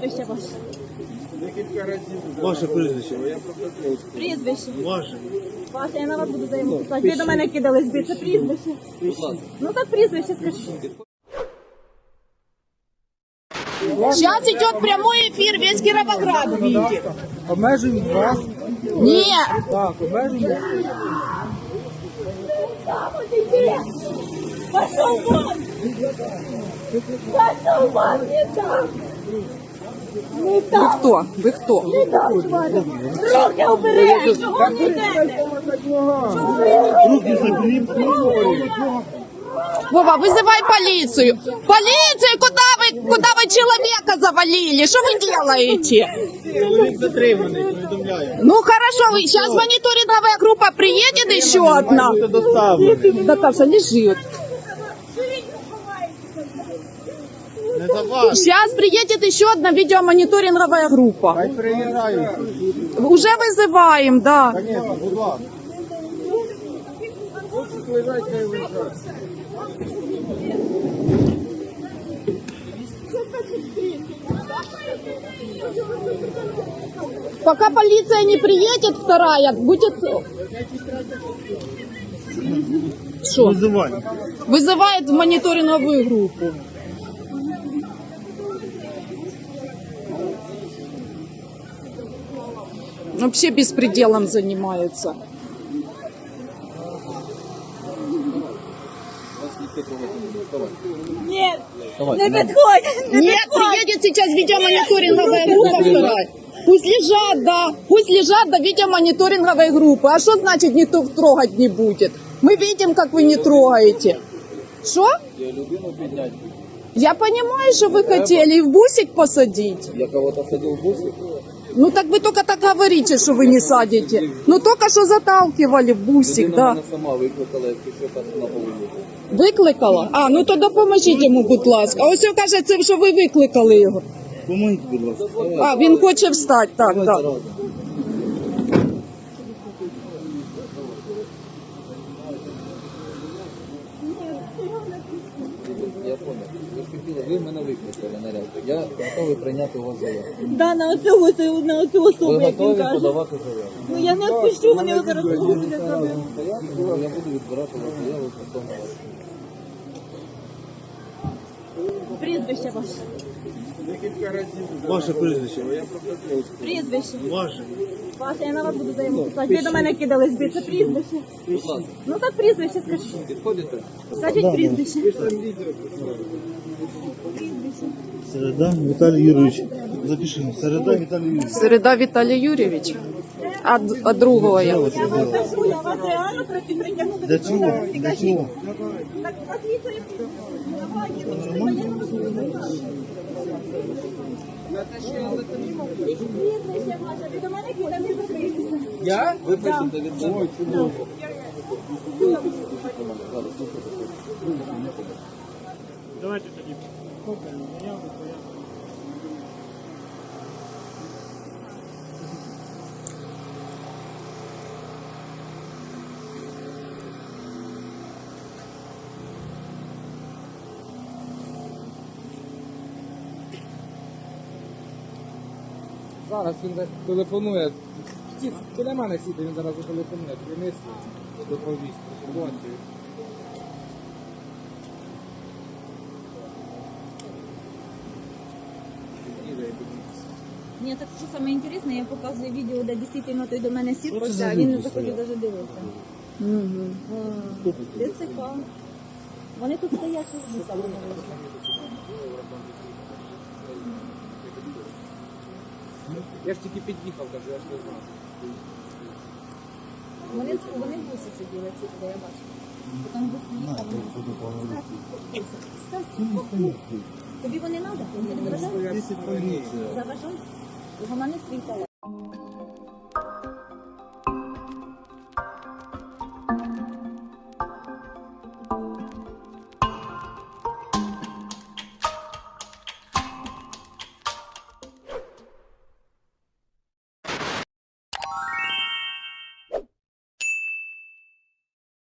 Прізвище ваше. Ваше прізвище. Прізвище. Ваше. Ваше, я на вас буду заяву писати. Ви до мене кидались би. Це прізвище. Ну так прізвище скажіть. Сейчас идет прямой эфир, весь Кировоград видит. Обмежують вас. Нет, Так, обмежують. Пошел вон! Пошел вон! Не так! Не вы так! кто? Вы кто? Не так, Валя! Руки убери! Чого не йдете? Руки заберіть. Вова, вызывай полицию. Полицию, куда вы, куда вы человека завалили? Что вы делаете? Чоловік затриманий, повідомляю. Ну хорошо, сейчас мониторинговая группа приедет еще одна. Буде доставлений. Наташа, лежит. Не за вас. Сейчас приедет еще одна видеомониторинговая группа. Хай приїжджають. Уже вызываем, да. Звісно, будь ласка. Приїжджайте, хай виїжджають. Пока полиция не приедет, вторая, будет... Что? Визивай. Вызывает в мониторинговую группу. Вообще беспределом занимается. Ні! Не підходь! Не Нет, приедет сейчас видеомониторинговая группа вторая. Пусть лежат, да. Пусть лежат до видеомониторинговой группы. А что значит никто трогать не будет? Мы видим, как вы не трогаете. Что? Я людину підняти. Я понимаю, что вы хотели и в бусик посадить. Я кого-то садив в бусик. Ну так вы только так говорите, что вы не садите. Ну только что заталкивали в бусик, Людина да. мене сама викликала, якщо що так на вулиці. Викликала? А, ну то допоможіть йому, будь ласка. А ось він каже, це що ви викликали його. Помогите, будь ласка. А, він хоче встати, так, так. Я понял. Ви ж хотіли, ви мене викликали наряд. Я готовий прийняти у вас заяву. Да, на оцього, це- на оцю особу, Ви як він готові каже. подавати заяву? Ну я не відпущу, вони його зараз за мене. Я буду відбирати у вас заяву стосовно вас. Прізвище ваше. Ваше прізвище. Прізвище. Ваше. Ваше, я на вас буду заяву писати. Ви до мене кидались би. Це прізвище. Ну так прізвище скажіть. підходите? Скажіть прізвище. Середа Віталій Юрійович. Запишемо. Середа Віталій Юрійович. Середа Віталій Юрійович. А, д- а другого я. Я вас запишу, я вас реально проти притягнути. Для чого? Для чого? Так, назвіть своє прізвище. Давайте, я ви пишете від себе? Давайте тоді. Зараз він телефонує. Біля мене сіде, він зараз зателефонує, принесли, доповість про ситуацію. Ні, так що саме інтересне, я показую відео, де дійсно той до мене сів, а він не заходив навіть дивитися. Де це пан? Вони тут стоять щось бусами. Я ж тільки під'їхав, кажу, я ж не знав. Вони, вони в бусі сиділи, ці я бачу. Потім Стас, Стас, Тобі вони треба? Тобі не заважають? Заважають? Вона не світила.